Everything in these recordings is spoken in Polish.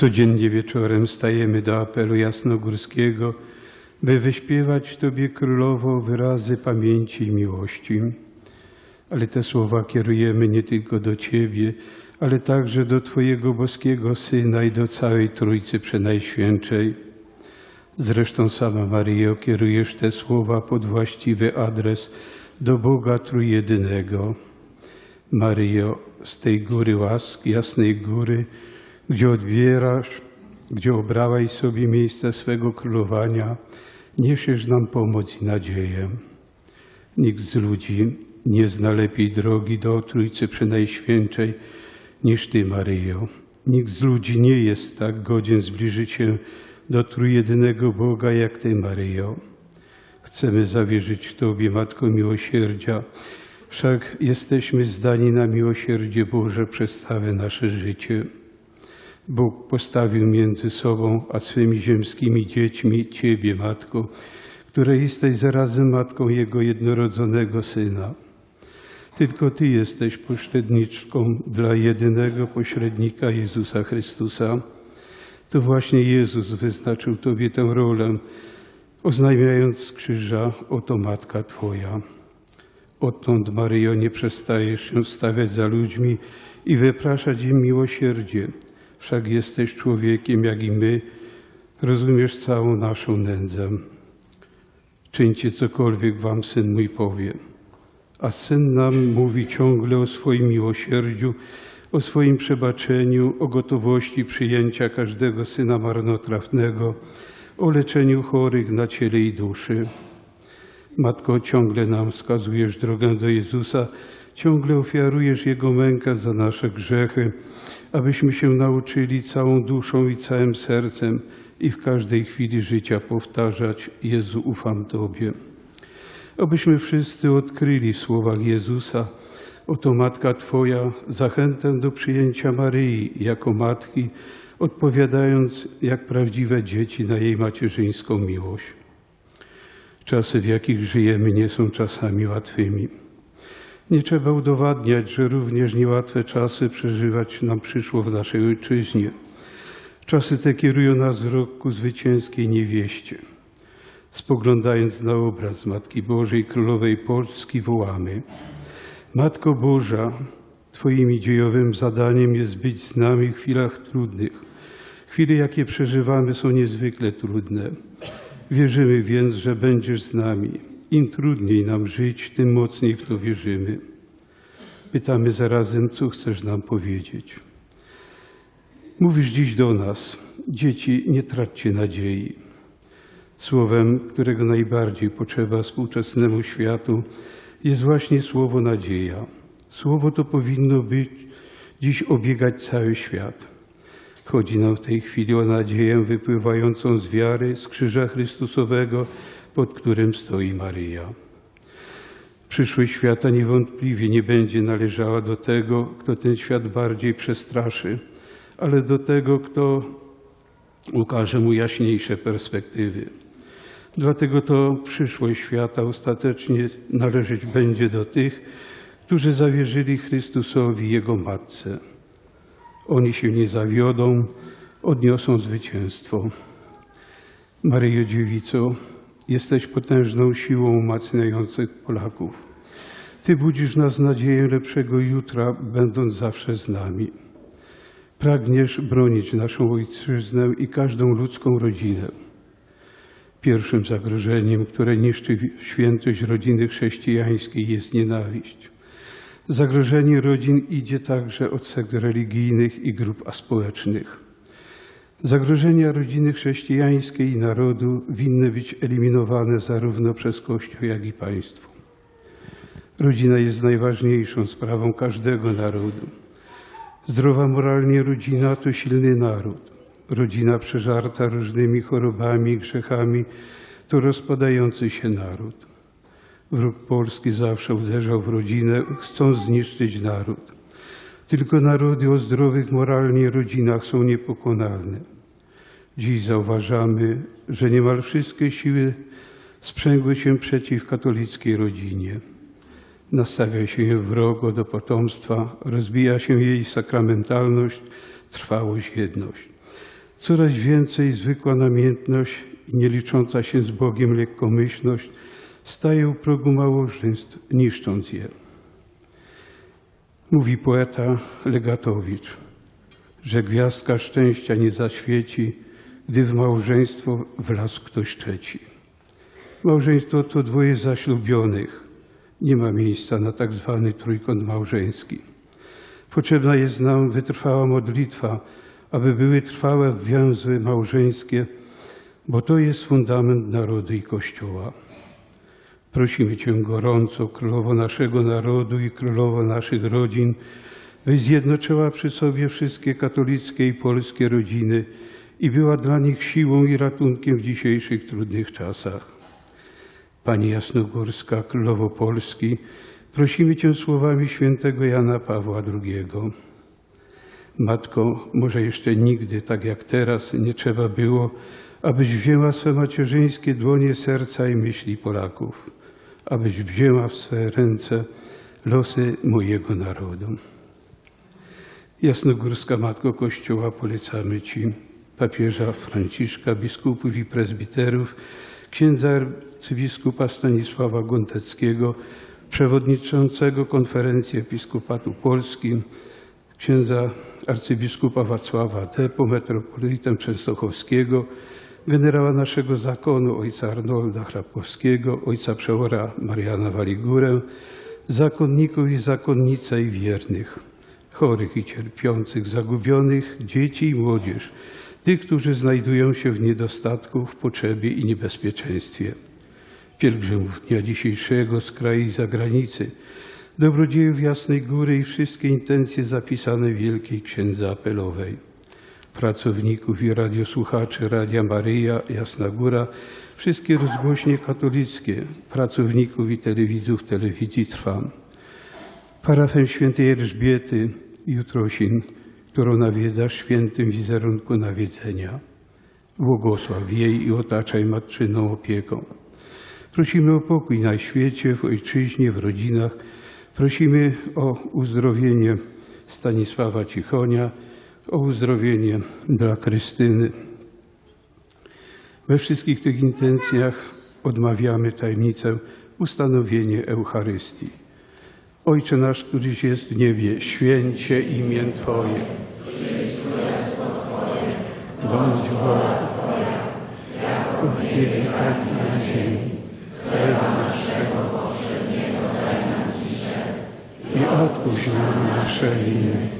Codziennie wieczorem stajemy do apelu jasnogórskiego, by wyśpiewać Tobie Królowo wyrazy pamięci i miłości. Ale te słowa kierujemy nie tylko do Ciebie, ale także do Twojego boskiego Syna i do całej Trójcy Przenajświętszej. Zresztą sama Maryjo kierujesz te słowa pod właściwy adres do Boga Trójjedynego. Maryjo, z tej góry łask, jasnej góry, gdzie odbierasz, gdzie obrałaś sobie miejsce swego królowania, niesiesz nam pomoc i nadzieję. Nikt z ludzi nie zna lepiej drogi do Trójcy Przenajświętszej niż Ty, Maryjo. Nikt z ludzi nie jest tak godzien zbliżyć się do trójjedynego Boga jak Ty, Maryjo. Chcemy zawierzyć Tobie, Matko Miłosierdzia, wszak jesteśmy zdani na miłosierdzie Boże przez całe nasze życie. Bóg postawił między sobą a swymi ziemskimi dziećmi Ciebie, Matko, która jesteś zarazem Matką Jego jednorodzonego Syna. Tylko Ty jesteś pośredniczką dla jedynego pośrednika Jezusa Chrystusa. To właśnie Jezus wyznaczył Tobie tę rolę, oznajmiając z krzyża, oto Matka Twoja. Odtąd, Maryjo, nie przestajesz się stawiać za ludźmi i wypraszać im miłosierdzie. Wszak jesteś człowiekiem, jak i my, rozumiesz całą naszą nędzę. Czyńcie cokolwiek wam Syn mój powie. A Syn nam mówi ciągle o swoim miłosierdziu, o swoim przebaczeniu, o gotowości przyjęcia każdego syna marnotrawnego, o leczeniu chorych na ciele i duszy. Matko, ciągle nam wskazujesz drogę do Jezusa, ciągle ofiarujesz Jego mękę za nasze grzechy, abyśmy się nauczyli całą duszą i całym sercem i w każdej chwili życia powtarzać: Jezu, ufam Tobie. Abyśmy wszyscy odkryli w słowach Jezusa, oto Matka Twoja, zachętę do przyjęcia Maryi jako Matki, odpowiadając jak prawdziwe dzieci na jej macierzyńską miłość. Czasy, w jakich żyjemy, nie są czasami łatwymi. Nie trzeba udowadniać, że również niełatwe czasy przeżywać nam przyszło w naszej ojczyźnie. Czasy te kierują nas wzrok ku zwycięskiej niewieście. Spoglądając na obraz Matki Bożej Królowej Polski wołamy Matko Boża, Twoim dziejowym zadaniem jest być z nami w chwilach trudnych. Chwile, jakie przeżywamy, są niezwykle trudne. Wierzymy więc, że będziesz z nami. Im trudniej nam żyć, tym mocniej w to wierzymy. Pytamy zarazem, co chcesz nam powiedzieć. Mówisz dziś do nas, dzieci, nie traćcie nadziei. Słowem, którego najbardziej potrzeba współczesnemu światu, jest właśnie słowo nadzieja. Słowo to powinno być dziś obiegać cały świat. Chodzi nam w tej chwili o nadzieję wypływającą z wiary, z krzyża Chrystusowego, pod którym stoi Maryja. Przyszłość świata niewątpliwie nie będzie należała do tego, kto ten świat bardziej przestraszy, ale do tego, kto ukaże mu jaśniejsze perspektywy. Dlatego to przyszłość świata ostatecznie należeć będzie do tych, którzy zawierzyli Chrystusowi Jego Matce. Oni się nie zawiodą, odniosą zwycięstwo. Maryjo Dziewico, jesteś potężną siłą umacniających Polaków. Ty budzisz nas nadzieję lepszego jutra, będąc zawsze z nami. Pragniesz bronić naszą ojczyznę i każdą ludzką rodzinę. Pierwszym zagrożeniem, które niszczy świętość rodziny chrześcijańskiej, jest nienawiść. Zagrożenie rodzin idzie także od sekt religijnych i grup aspołecznych. Zagrożenia rodziny chrześcijańskiej i narodu winny być eliminowane zarówno przez Kościół, jak i państwo. Rodzina jest najważniejszą sprawą każdego narodu. Zdrowa moralnie rodzina to silny naród. Rodzina przeżarta różnymi chorobami, grzechami to rozpadający się naród. Wróg Polski zawsze uderzał w rodzinę, chcąc zniszczyć naród. Tylko narody o zdrowych moralnie rodzinach są niepokonalne. Dziś zauważamy, że niemal wszystkie siły sprzęgły się przeciw katolickiej rodzinie. Nastawia się je wrogo do potomstwa, rozbija się jej sakramentalność, trwałość, jedność. Coraz więcej zwykła namiętność i nielicząca się z Bogiem lekkomyślność staje u progu małżeństw, niszcząc je. Mówi poeta Legatowicz, że gwiazdka szczęścia nie zaświeci, gdy w małżeństwo wlazł ktoś trzeci. Małżeństwo to dwoje zaślubionych. Nie ma miejsca na tak zwany trójkąt małżeński. Potrzebna jest nam wytrwała modlitwa, aby były trwałe więzy małżeńskie, bo to jest fundament narodu i Kościoła. Prosimy Cię gorąco, Królowo naszego narodu i Królowo naszych rodzin, byś zjednoczyła przy sobie wszystkie katolickie i polskie rodziny i była dla nich siłą i ratunkiem w dzisiejszych trudnych czasach. Pani Jasnogórska, Królowo Polski, prosimy Cię słowami świętego Jana Pawła II. Matko, może jeszcze nigdy, tak jak teraz, nie trzeba było, abyś wzięła swe macierzyńskie dłonie serca i myśli Polaków, abyś wzięła w swe ręce losy mojego narodu. Jasnogórska Matko Kościoła, polecamy Ci papieża Franciszka, biskupów i prezbiterów, księdza arcybiskupa Stanisława Gonteckiego, przewodniczącego Konferencji Episkopatu Polski, księdza arcybiskupa Wacława Depo, metropolitę Częstochowskiego, generała naszego zakonu, ojca Arnolda Chrapowskiego, ojca przeora Mariana Waligurę, zakonników i zakonnice i wiernych, chorych i cierpiących, zagubionych, dzieci i młodzież, tych, którzy znajdują się w niedostatku, w potrzebie i niebezpieczeństwie. Pielgrzymów dnia dzisiejszego z kraju i zagranicy, dobrodziejów Jasnej Góry i wszystkie intencje zapisane w Wielkiej Księdze Apelowej, pracowników i radiosłuchaczy Radia Maryja, Jasna Góra, wszystkie rozgłośnie katolickie, pracowników i telewidzów telewizji Trwam, parafem świętej Elżbiety Jutrosin, którą nawiedzasz świętym wizerunku nawiedzenia. Błogosław jej i otaczaj matczyną opieką. Prosimy o pokój na świecie, w ojczyźnie, w rodzinach. Prosimy o uzdrowienie Stanisława Cichonia, o uzdrowienie dla Krystyny. We wszystkich tych intencjach odmawiamy tajemnicę ustanowienie Eucharystii. Ojcze nasz, któryś jest w niebie, święcie imię Twoje. Bądź wola Twoja, jako w niebie, tak i na ziemi. Chleba naszego powszedniego daj nam dzisiaj i odpuść nam nasze winy,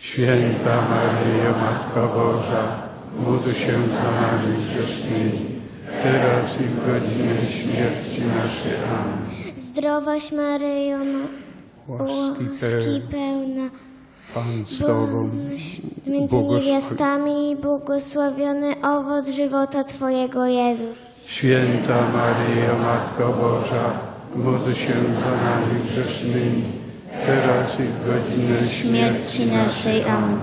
Święta Maryjo, Matko Boża, módl się za nami grzesznymi, teraz i w godzinę śmierci naszej. Amen. Zdrowaś Maryjo, Łaski łaski pełna, pełna, Pan z Tobą, między błogosław- niewiastami i błogosławiony owoc żywota Twojego Jezus. Święta Maryjo, Matko Boża, módl się za nami grzesznymi, teraz i w godzinę śmierci naszej. Amen.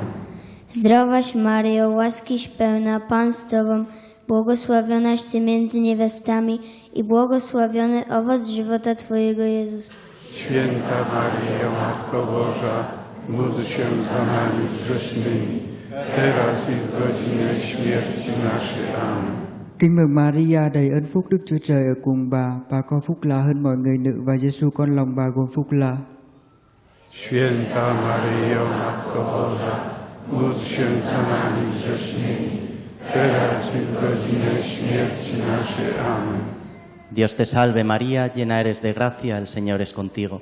Zdrowaś Maryjo, łaskiś pełna, Pan z Tobą, błogosławionaś Ty między niewiastami i błogosławiony owoc żywota Twojego Jezus. Święta Maryjo, Matko Boża, módl się za nami grzesznymi, teraz i w godzinę śmierci naszej. Amen. Kính mừng Maria đầy ơn phúc Đức Chúa Trời ở cùng bà, bà có phúc lạ hơn mọi người nữ và Giêsu con lòng bà gồm phúc lạ. Święta Maryjo, Matko Boża, módl się za nami grzesznymi, teraz i w godzinę śmierci naszej. Amen. Dios te salve María, llena eres de gracia, el Señor es contigo.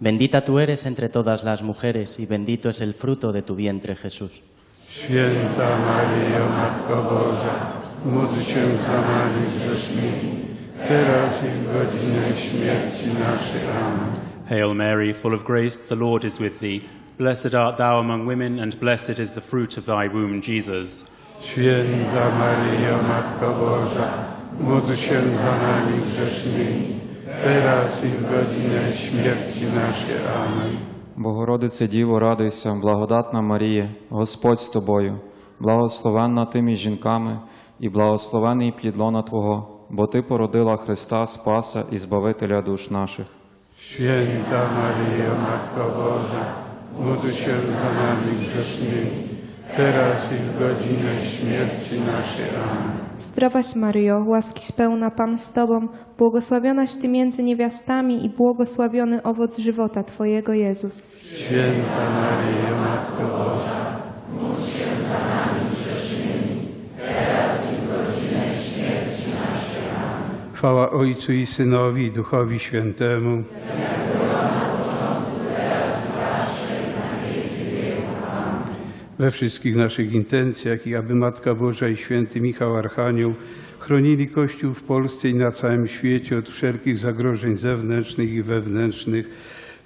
Bendita tú eres entre todas las mujeres y bendito es el fruto de tu vientre Jesús. Święta Maryjo, Matko Boża, módl się za nami grzesznymi, teraz i w godzinę śmierci naszej. Amen. Hail Mary, full of grace, the Lord is with thee. Blessed art thou among women, and blessed is the fruit of thy womb, Jesus. Święta Maryjo, Matko Boża, módl się za nami grzesznymi, teraz i w godzinę śmierci naszej. Amen. Богородице Діво, радуйся, благодатна Марія, Господь з тобою, благословенна ти між жінками, і благословений плід лона Твого, бо Ти породила Христа, Спаса і Збавителя душ наших. Święta Maryjo, Matko Boża, módl się za nami grzesznymi, teraz i w godzinę śmierci naszej. Amen. Zdrowaś Maryjo, łaskiś pełna Pan z Tobą, błogosławionaś Ty między niewiastami i błogosławiony owoc żywota Twojego Jezus. Święta Maryjo, Matko Boża, Chwała Ojcu i Synowi i Duchowi Świętemu. We wszystkich naszych intencjach i aby Matka Boża i Święty Michał Archanioł chronili Kościół w Polsce i na całym świecie od wszelkich zagrożeń zewnętrznych i wewnętrznych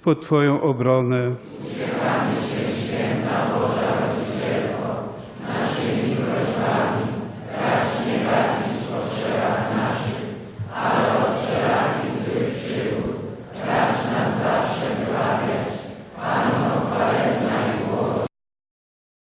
pod Twoją obronę. Święta Boża